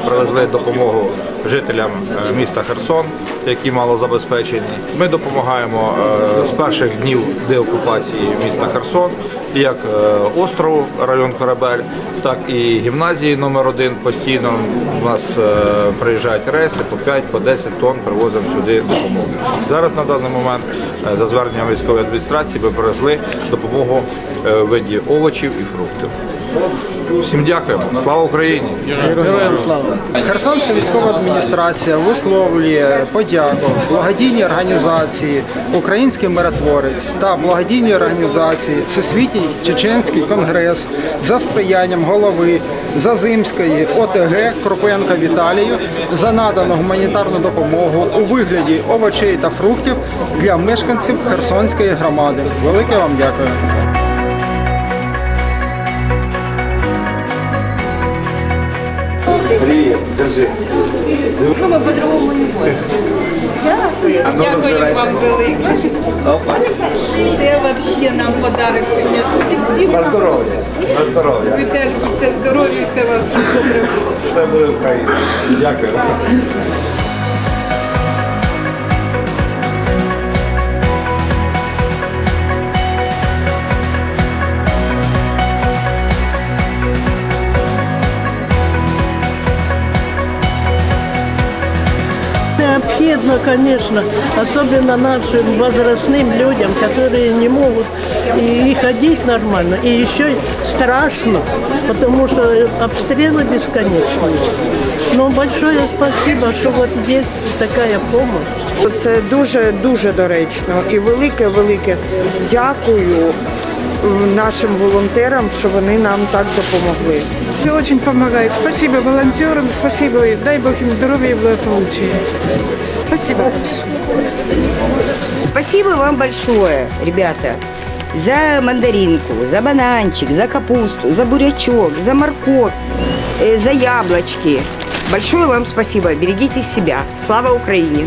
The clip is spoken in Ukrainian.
привезли допомогу жителям е, міста Херсон, які малозабезпечені. Ми допомагаємо е, з перших днів деокупації міста Херсон, як е, острову, район Корабель, так і гімназії номер 1 Постійно у нас приїжджають рейси по 5 по 10 тонн привозимо сюди допомогу. Зараз на даний момент за зверненням військової адміністрації ми привезли допомогу в виді овочів і фруктів. Всім дякуємо. Слава Україні! Героям слава! Херсонська військова адміністрація висловлює подяку благодійній організації Український миротворець та благодійній організації Всесвітній Чеченський конгрес за сприянням голови Зазимської ОТГ Кропенка Віталію за надану гуманітарну допомогу у вигляді овочей та фруктів для мешканців Херсонської громади. Велике вам дякую. Дякую вам велике. Це взагалі нам подарок сьогодні. На здоров'я! На здоров'я! Ви теж будьте здорові, все вас добре. Все буде Україна! Дякую! Необходимо, конечно, особенно нашим возрастным людям, которые не могут и, и ходить нормально, и еще страшно, потому что обстрелы бесконечные. Но большое спасибо, что вот есть такая помощь. Це дуже дуже доречно і велике велике дякую нашим волонтерам, що вони нам так допомогли. Все очень помогает. Спасибо волонтерам, спасибо, и дай Бог им здоровья и благополучия. Спасибо. Спасибо вам большое, ребята, за мандаринку, за бананчик, за капусту, за бурячок, за морковь, э, за яблочки. Большое вам спасибо. Берегите себя. Слава Украине!